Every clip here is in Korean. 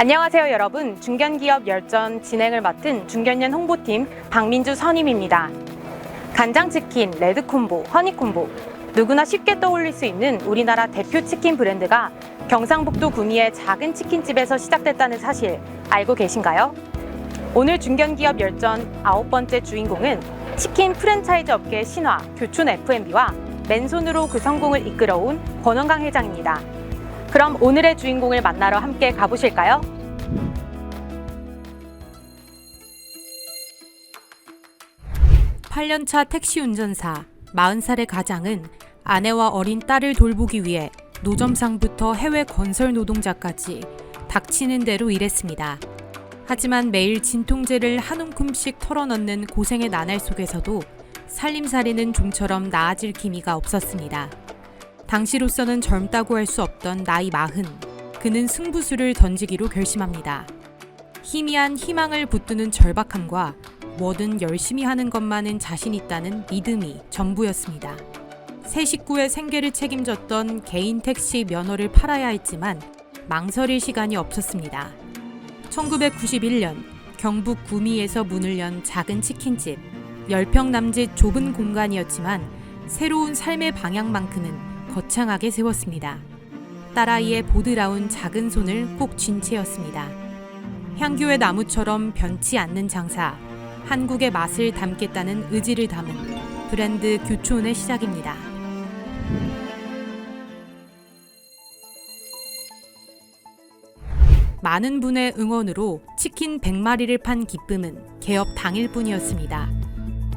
안녕하세요 여러분 중견기업 열전 진행을 맡은 중견연 홍보팀 박민주 선임입니다 간장치킨, 레드콤보, 허니콤보 누구나 쉽게 떠올릴 수 있는 우리나라 대표 치킨 브랜드가 경상북도 구미의 작은 치킨집에서 시작됐다는 사실 알고 계신가요? 오늘 중견기업 열전 아홉 번째 주인공은 치킨 프랜차이즈 업계 신화 교촌 F&B와 맨손으로 그 성공을 이끌어온 권원강 회장입니다. 그럼 오늘의 주인공을 만나러 함께 가보실까요? 팔 년 차 택시 운전사 40살의 가장은 아내와 어린 딸을 돌보기 위해 노점상부터 해외 건설 노동자까지 닥치는 대로 일했습니다. 하지만 매일 진통제를 한 움큼씩 털어넣는 고생의 나날 속에서도 살림살이는 좀처럼 나아질 기미가 없었습니다. 당시로서는 젊다고 할 수 없던 나이 마흔, 그는 승부수를 던지기로 결심합니다. 희미한 희망을 붙드는 절박함과 뭐든 열심히 하는 것만은 자신 있다는 믿음이 전부였습니다. 세 식구의 생계를 책임졌던 개인 택시 면허를 팔아야 했지만 망설일 시간이 없었습니다. 1991년 경북 구미에서 문을 연 작은 치킨집. 10평 남짓 좁은 공간이었지만 새로운 삶의 방향만큼은 거창하게 세웠습니다. 딸아이의 보드라운 작은 손을 꼭 쥔 채였습니다. 향교의 나무처럼 변치 않는 장사, 한국의 맛을 담겠다는 의지를 담은 브랜드 교촌의 시작입니다. 많은 분의 응원으로 치킨 100마리를 판 기쁨은 개업 당일 뿐이었습니다.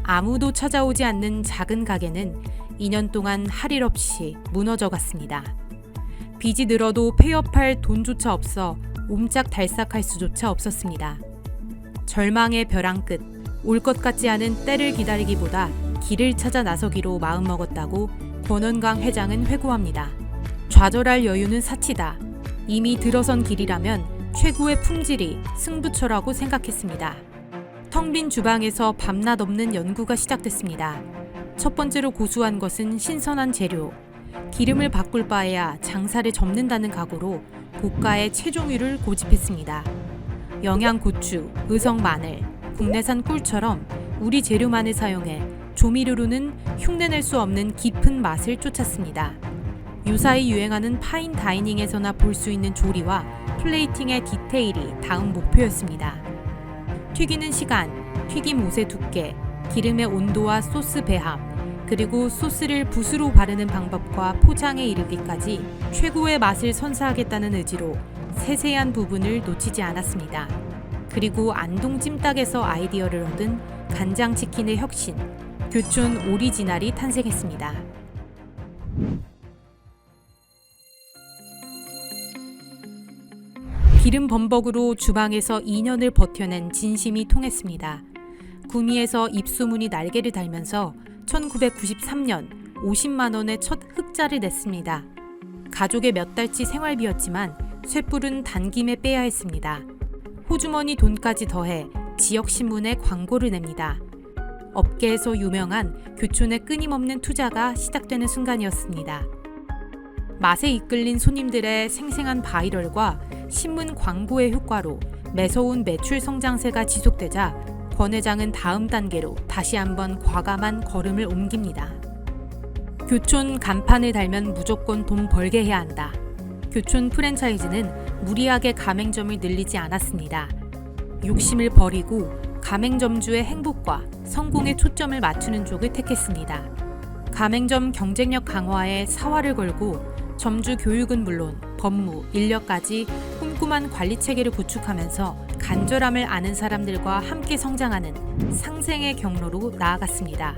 아무도 찾아오지 않는 작은 가게는 2년 동안 할 일 없이 무너져 갔습니다. 빚이 늘어도 폐업할 돈조차 없어 옴짝달싹할 수조차 없었습니다. 절망의 벼랑 끝, 올 것 같지 않은 때를 기다리기보다 길을 찾아 나서기로 마음먹었다고 권원강 회장은 회고합니다. 좌절할 여유는 사치다. 이미 들어선 길이라면 최고의 품질이 승부처라고 생각했습니다. 텅 빈 주방에서 밤낮 없는 연구가 시작됐습니다. 첫 번째로 고수한 것은 신선한 재료. 기름을 바꿀 바에야 장사를 접는다는 각오로 고가의 체종유를 고집했습니다. 영양 고추, 의성 마늘, 국내산 꿀처럼 우리 재료만을 사용해 조미료로는 흉내낼 수 없는 깊은 맛을 쫓았습니다. 유사히 유행하는 파인 다이닝에서나 볼 수 있는 조리와 플레이팅의 디테일이 다음 목표였습니다. 튀기는 시간, 튀김 옷의 두께, 기름의 온도와 소스 배합, 그리고 소스를 붓으로 바르는 방법과 포장에 이르기까지 최고의 맛을 선사하겠다는 의지로 세세한 부분을 놓치지 않았습니다. 그리고 안동 찜닭에서 아이디어를 얻은 간장치킨의 혁신, 교촌 오리지널이 탄생했습니다. 기름 범벅으로 주방에서 2년을 버텨낸 진심이 통했습니다. 구미에서 입소문이 날개를 달면서 1993년 50만 원의 첫 흑자를 냈습니다. 가족의 몇 달치 생활비였지만 쇠불은 단김에 빼야 했습니다. 호주머니 돈까지 더해 지역 신문에 광고를 냅니다. 업계에서 유명한 교촌의 끊임없는 투자가 시작되는 순간이었습니다. 맛에 이끌린 손님들의 생생한 바이럴과 신문 광고의 효과로 매서운 매출 성장세가 지속되자 권 회장은 다음 단계로 다시 한번 과감한 걸음을 옮깁니다. 교촌 간판을 달면 무조건 돈 벌게 해야 한다. 교촌 프랜차이즈는 무리하게 가맹점을 늘리지 않았습니다. 욕심을 버리고 가맹점주의 행복과 성공에 초점을 맞추는 쪽을 택했습니다. 가맹점 경쟁력 강화에 사활을 걸고 점주 교육은 물론 법무, 인력까지 꼼꼼한 관리 체계를 구축하면서 간절함을 아는 사람들과 함께 성장하는 상생의 경로로 나아갔습니다.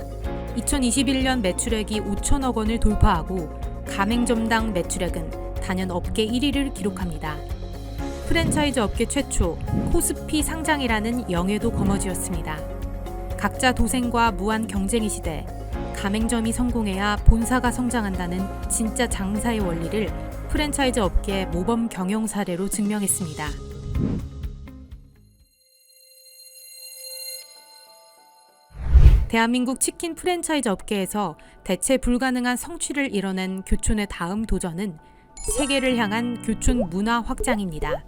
2021년 매출액이 5천억 원을 돌파하고 가맹점당 매출액은 단연 업계 1위를 기록합니다. 프랜차이즈 업계 최초 코스피 상장이라는 영예도 거머쥐었습니다. 각자 도생과 무한 경쟁의 시대, 가맹점이 성공해야 본사가 성장한다는 진짜 장사의 원리를 프랜차이즈 업계 모범 경영 사례로 증명했습니다. 대한민국 치킨 프랜차이즈 업계에서 대체 불가능한 성취를 이뤄낸 교촌의 다음 도전은 세계를 향한 교촌 문화 확장입니다.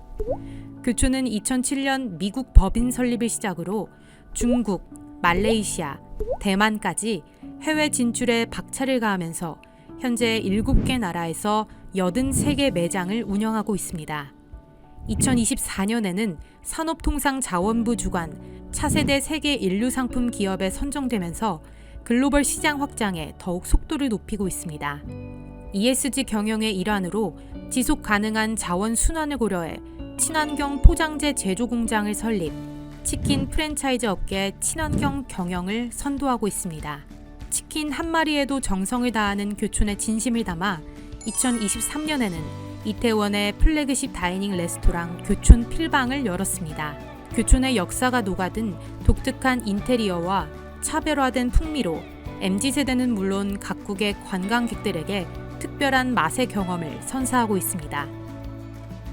교촌은 2007년 미국 법인 설립을 시작으로 중국, 말레이시아, 대만까지 해외 진출에 박차를 가하면서 현재 7개 나라에서 83개 매장을 운영하고 있습니다. 2024년에는 산업통상자원부 주관 차세대 세계 인류 상품 기업에 선정되면서 글로벌 시장 확장에 더욱 속도를 높이고 있습니다. ESG 경영의 일환으로 지속 가능한 자원 순환을 고려해 친환경 포장재 제조 공장을 설립, 치킨 프랜차이즈 업계 친환경 경영을 선도하고 있습니다. 치킨 한 마리에도 정성을 다하는 교촌의 진심을 담아 2023년에는 이태원의 플래그십 다이닝 레스토랑 교촌 필방을 열었습니다. 교촌의 역사가 녹아든 독특한 인테리어와 차별화된 풍미로 MZ세대는 물론 각국의 관광객들에게 특별한 맛의 경험을 선사하고 있습니다.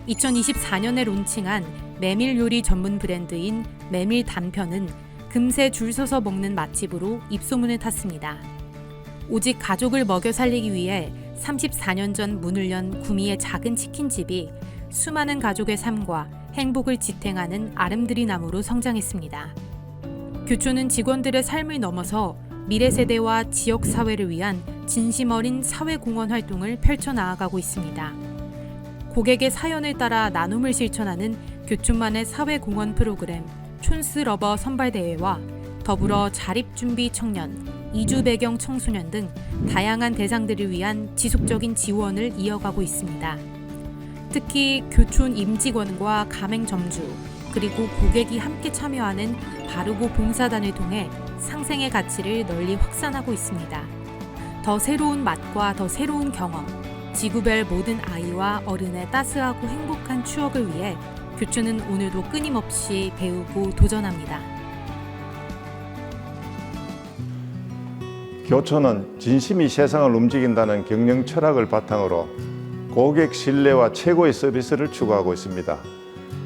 2024년에 론칭한 메밀 요리 전문 브랜드인 메밀 단편은 금세 줄 서서 먹는 맛집으로 입소문을 탔습니다. 오직 가족을 먹여 살리기 위해 34년 전 문을 연 구미의 작은 치킨집이 수많은 가족의 삶과 행복을 지탱하는 아름드리 나무로 성장했습니다. 교촌은 직원들의 삶을 넘어서 미래 세대와 지역 사회를 위한 진심 어린 사회 공헌 활동을 펼쳐 나아가고 있습니다. 고객의 사연을 따라 나눔을 실천하는 교촌만의 사회 공헌 프로그램 촌스 러버 선발 대회와 더불어 자립 준비 청년, 이주 배경 청소년 등 다양한 대상들을 위한 지속적인 지원을 이어가고 있습니다. 특히 교촌 임직원과 가맹점주 그리고 고객이 함께 참여하는 바르고 봉사단을 통해 상생의 가치를 널리 확산하고 있습니다. 더 새로운 맛과 더 새로운 경험, 지구별 모든 아이와 어른의 따스하고 행복한 추억을 위해 교촌은 오늘도 끊임없이 배우고 도전합니다. 교촌은 진심이 세상을 움직인다는 경영 철학을 바탕으로 고객 신뢰와 최고의 서비스를 추구하고 있습니다.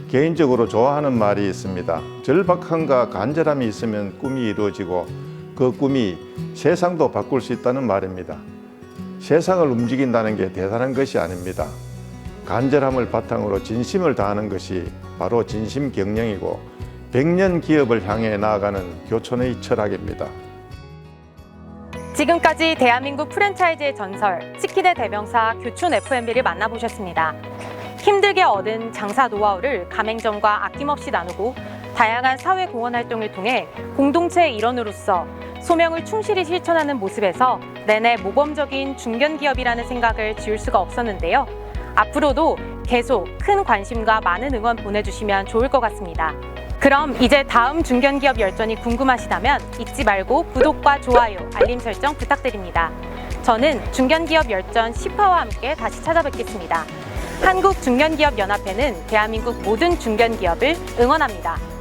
개인적으로 좋아하는 말이 있습니다. 절박함과 간절함이 있으면 꿈이 이루어지고 그 꿈이 세상도 바꿀 수 있다는 말입니다. 세상을 움직인다는 게 대단한 것이 아닙니다. 간절함을 바탕으로 진심을 다하는 것이 바로 진심 경영이고 백년 기업을 향해 나아가는 교촌의 철학입니다. 지금까지 대한민국 프랜차이즈의 전설, 치킨의 대명사 교촌 F&B를 만나보셨습니다. 힘들게 얻은 장사 노하우를 가맹점과 아낌없이 나누고 다양한 사회 공헌 활동을 통해 공동체의 일원으로서 소명을 충실히 실천하는 모습에서 내내 모범적인 중견 기업이라는 생각을 지울 수가 없었는데요. 앞으로도 계속 큰 관심과 많은 응원 보내주시면 좋을 것 같습니다. 그럼 이제 다음 중견기업 열전이 궁금하시다면 잊지 말고 구독과 좋아요, 알림 설정 부탁드립니다. 저는 중견기업 열전 10화와 함께 다시 찾아뵙겠습니다. 한국중견기업연합회는 대한민국 모든 중견기업을 응원합니다.